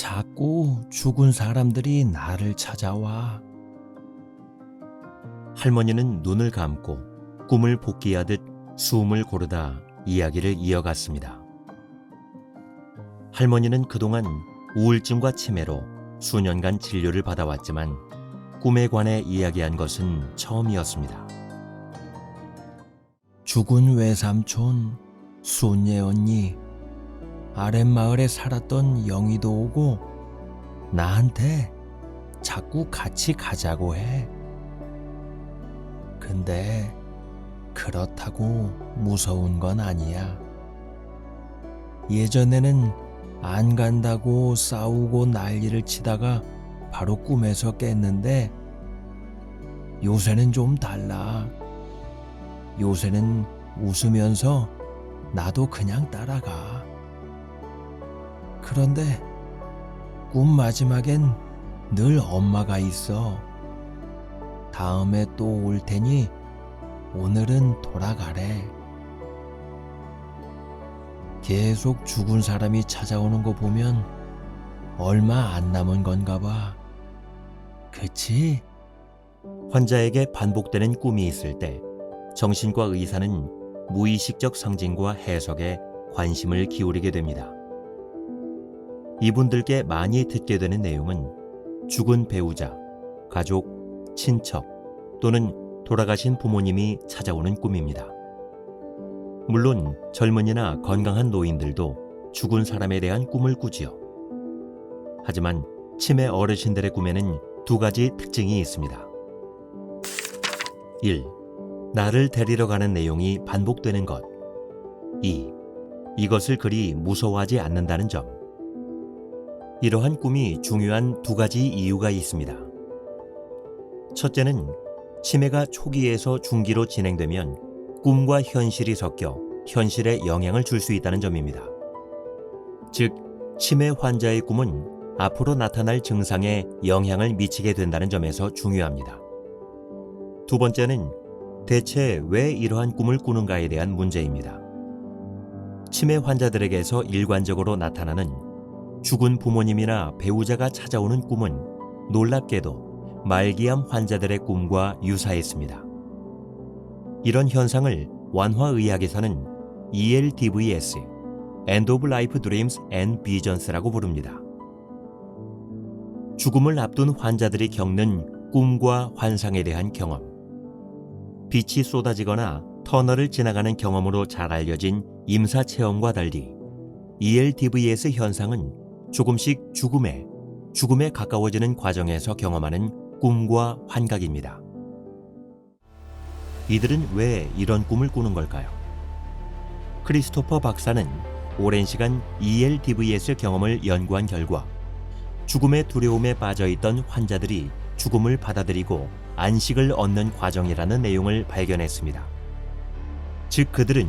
자꾸 죽은 사람들이 나를 찾아와. 할머니는 눈을 감고 꿈을 복귀하듯 숨을 고르다 이야기를 이어갔습니다. 할머니는 그동안 우울증과 치매로 수년간 진료를 받아왔지만 꿈에 관해 이야기한 것은 처음이었습니다. 죽은 외삼촌, 순예 언니, 아랫마을에 살았던 영희도 오고 나한테 자꾸 같이 가자고 해. 근데 그렇다고 무서운 건 아니야. 예전에는 안 간다고 싸우고 난리를 치다가 바로 꿈에서 깼는데 요새는 좀 달라. 요새는 웃으면서 나도 그냥 따라가. 그런데 꿈 마지막엔 늘 엄마가 있어. 다음에 또 올 테니 오늘은 돌아가래. 계속 죽은 사람이 찾아오는 거 보면 얼마 안 남은 건가 봐. 그치? 환자에게 반복되는 꿈이 있을 때 정신과 의사는 무의식적 상징과 해석에 관심을 기울이게 됩니다. 이분들께 많이 듣게 되는 내용은 죽은 배우자, 가족, 친척 또는 돌아가신 부모님이 찾아오는 꿈입니다. 물론 젊은이나 건강한 노인들도 죽은 사람에 대한 꿈을 꾸지요. 하지만 치매 어르신들의 꿈에는 두 가지 특징이 있습니다. 1. 나를 데리러 가는 내용이 반복되는 것. 2. 이것을 그리 무서워하지 않는다는 점. 이러한 꿈이 중요한 두 가지 이유가 있습니다. 첫째는 치매가 초기에서 중기로 진행되면 꿈과 현실이 섞여 현실에 영향을 줄 수 있다는 점입니다. 즉, 치매 환자의 꿈은 앞으로 나타날 증상에 영향을 미치게 된다는 점에서 중요합니다. 두 번째는 대체 왜 이러한 꿈을 꾸는가에 대한 문제입니다. 치매 환자들에게서 일관적으로 나타나는 죽은 부모님이나 배우자가 찾아오는 꿈은 놀랍게도 말기암 환자들의 꿈과 유사했습니다. 이런 현상을 완화의학에서는 ELDVS, End of Life Dreams and Visions라고 부릅니다. 죽음을 앞둔 환자들이 겪는 꿈과 환상에 대한 경험, 빛이 쏟아지거나 터널을 지나가는 경험으로 잘 알려진 임사 체험과 달리 ELDVS 현상은 조금씩 죽음에 죽음에 가까워지는 과정에서 경험하는 꿈과 환각입니다. 이들은 왜 이런 꿈을 꾸는 걸까요? 크리스토퍼 박사는 오랜 시간 E ELDVS 경험을 연구한 결과 죽음의 두려움에 빠져 있던 환자들이 죽음을 받아들이고 안식을 얻는 과정이라는 내용을 발견했습니다. 즉 그들은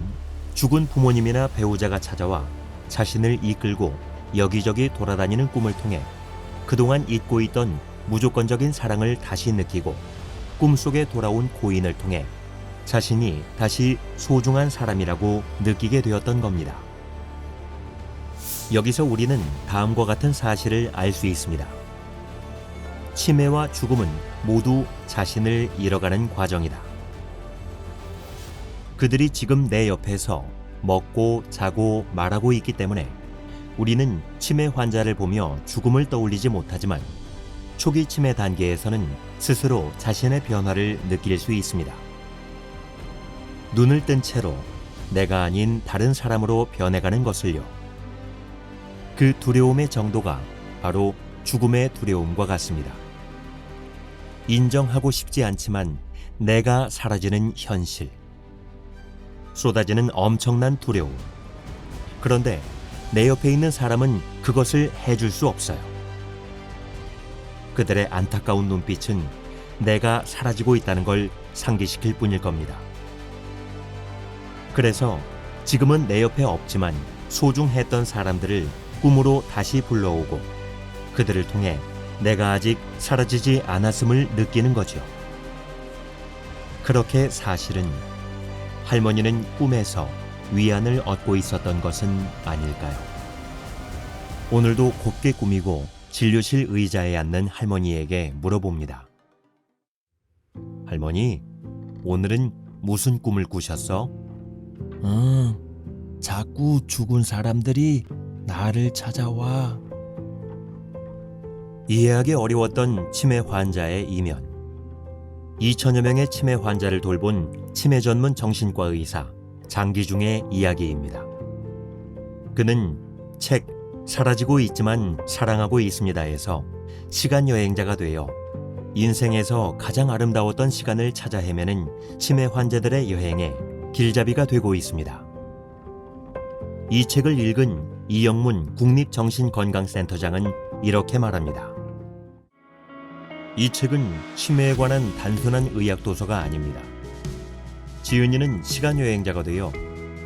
죽은 부모님이나 배우자가 찾아와 자신을 이끌고 여기저기 돌아다니는 꿈을 통해 그동안 잊고 있던 무조건적인 사랑을 다시 느끼고 꿈속에 돌아온 고인을 통해 자신이 다시 소중한 사람이라고 느끼게 되었던 겁니다. 여기서 우리는 다음과 같은 사실을 알 수 있습니다. 치매와 죽음은 모두 자신을 잃어가는 과정이다. 그들이 지금 내 옆에서 먹고 자고 말하고 있기 때문에 우리는 치매 환자를 보며 죽음을 떠올리지 못하지만 초기 치매 단계에서는 스스로 자신의 변화를 느낄 수 있습니다. 눈을 뜬 채로 내가 아닌 다른 사람으로 변해가는 것을요. 그 두려움의 정도가 바로 죽음의 두려움과 같습니다. 인정하고 싶지 않지만 내가 사라지는 현실. 쏟아지는 엄청난 두려움. 그런데 내 옆에 있는 사람은 그것을 해줄 수 없어요. 그들의 안타까운 눈빛은 내가 사라지고 있다는 걸 상기시킬 뿐일 겁니다. 그래서 지금은 내 옆에 없지만 소중했던 사람들을 꿈으로 다시 불러오고 그들을 통해 내가 아직 사라지지 않았음을 느끼는 거죠. 그렇게 사실은 할머니는 꿈에서 위안을 얻고 있었던 것은 아닐까요? 오늘도 곱게 꾸미고 진료실 의자에 앉는 할머니에게 물어봅니다. 할머니, 오늘은 무슨 꿈을 꾸셨어? 응, 자꾸 죽은 사람들이 나를 찾아와. 이해하기 어려웠던 치매 환자의 이면. 2천여 명의 치매 환자를 돌본 치매 전문 정신과 의사 장기중의 이야기입니다. 그는 책 사라지고 있지만 사랑하고 있습니다에서 시간 여행자가 되어 인생에서 가장 아름다웠던 시간을 찾아 헤매는 치매 환자들의 여행에 길잡이가 되고 있습니다. 이 책을 읽은 이영문 국립정신건강센터장은 이렇게 말합니다. 이 책은 치매에 관한 단순한 의학 도서가 아닙니다. 지은이는 시간 여행자가 되어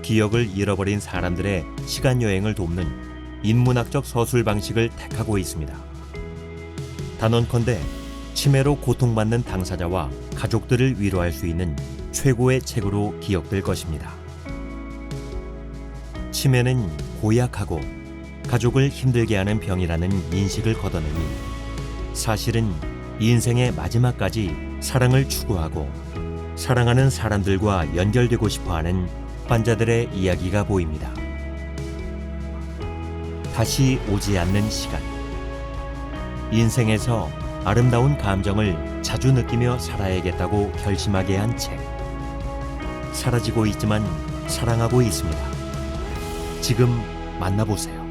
기억을 잃어버린 사람들의 시간 여행을 돕는 인문학적 서술 방식을 택하고 있습니다. 단언컨대 치매로 고통받는 당사자와 가족들을 위로할 수 있는 최고의 책으로 기억될 것입니다. 치매는 고약하고 가족을 힘들게 하는 병이라는 인식을 걷어내니 사실은 인생의 마지막까지 사랑을 추구하고 사랑하는 사람들과 연결되고 싶어 하는 환자들의 이야기가 보입니다. 다시 오지 않는 시간. 인생에서 아름다운 감정을 자주 느끼며 살아야겠다고 결심하게 한 책. 사라지고 있지만 사랑하고 있습니다. 지금 만나보세요.